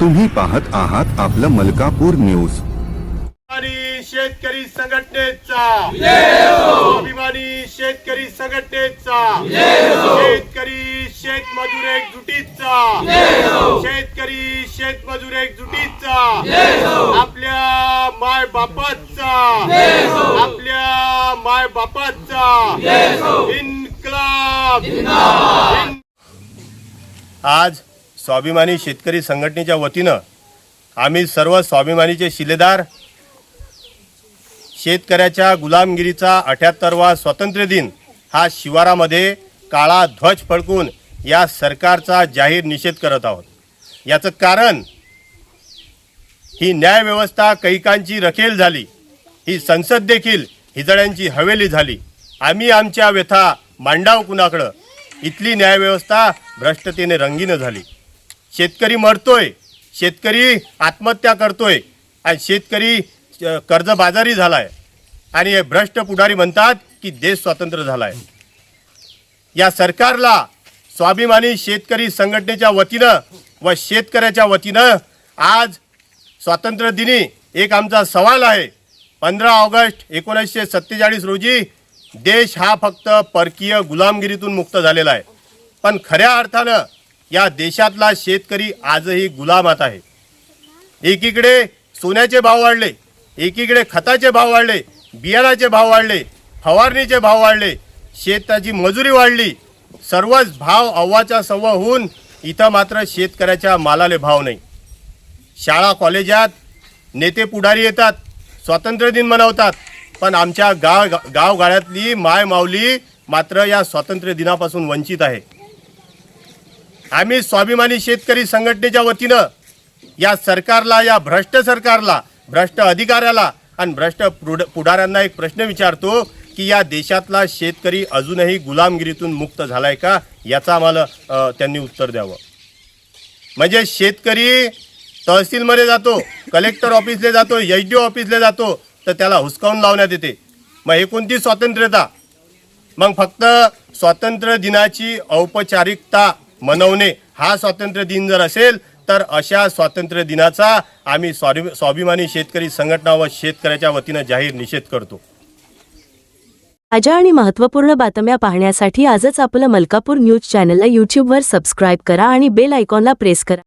तुम्ही पाहत आहात आपलं मलकापूर न्यूज. शेतकरी संघटनेचा. स्वाभिमानी शेतकरी संघटनेचा. शेतकरी शेतमजूर एकजुटीचा. शेतकरी शेतमजूर एकजुटीचा. आपल्या माय बापाचा. आपल्या माय बापाचा. इन्कलाब. इन- आज स्वाभिमानी शेतकरी संघटनेच्या वतीनं आम्ही सर्व स्वाभिमानीचे शिलेदार शेतकऱ्याच्या गुलामगिरीचा अठ्याहत्तरवा स्वातंत्र्य दिन हा शिवारामध्ये काळा ध्वज फडकून या सरकारचा जाहीर निषेध करत आहोत. याचं कारण ही न्यायव्यवस्था कैकांची रखेल झाली ही संसद देखील हिजड्यांची हवेली झाली. आम्ही आमच्या व्यथा मांडाव कुणाकडं? इथली न्यायव्यवस्था भ्रष्टतेने रंगीनं झाली. शेतकरी मरतोय शेतकरी आत्महत्या करतोय आणि शेतकरी कर्जबाजारी कर्जबाजारी झालाय. आणि हे भ्रष्ट पुढारी म्हणतात की देश स्वतंत्र झालाय. या सरकारला स्वाभिमानी शेतकरी संघटनेच्या वतीनं व शेतकऱ्याच्या वतीनं आज स्वातंत्र्य दिनी एक आमचा सवाल आहे. पंधरा ऑगस्ट एकोणीसशे सत्तेचाळीस रोजी देश हा फक्त परकीय गुलामगिरीतून मुक्त झालेला आहे. पण खऱ्या अर्थानं या देशातला शेतकरी आजही गुलामात आहे. एकीकडे सोन्याचे भाव वाढले एकीकडे खताचे भाव वाढले बियाणाचे भाव वाढले फवारणीचे भाव वाढले शेताची मजुरी वाढली. सर्वच भाव अव्वाच्या सव्वा होऊन इथं मात्र शेतकऱ्याच्या मालाले भाव नाही. शाळा कॉलेजात नेते पुढारी येतात स्वातंत्र्य दिन मनवतात पण आमच्या गाव गावगाड्यातली माय माऊली मात्र या स्वातंत्र्य दिनापासून वंचित आहे. आम्ही स्वाभिमानी शेतकरी संघटनेच्या वतीनं या सरकारला या भ्रष्ट सरकारला भ्रष्ट अधिकाऱ्याला आणि भ्रष्ट पुढ पुढाऱ्यांना एक प्रश्न विचारतो की या देशातला शेतकरी अजूनही गुलामगिरीतून मुक्त झालाय का? याचं आम्हाला त्यांनी उत्तर द्यावं. म्हणजे शेतकरी तहसीलमध्ये जातो कलेक्टर ऑफिसला जातो एच डी ऑफिसला जातो तर त्याला हुसकावून लावण्यात येते. मग हे कोणती स्वातंत्र्यता. मग फक्त स्वातंत्र्य दिनाची औपचारिकता मनवणे हा स्वातंत्र्य दिन जर असेल तर अशा स्वातंत्र्य दिनाचा आम्ही स्वाभि स्वाभिमानी शेतकरी संघटना व शेतकऱ्याच्या वतीनं जाहीर निषेध करतो. ताज्या आणि महत्त्वपूर्ण बातम्या पाहण्यासाठी आजच आपलं मलकापूर न्यूज चॅनलला यूट्यूबवर सबस्क्राईब करा आणि बेल आयकॉनला प्रेस करा.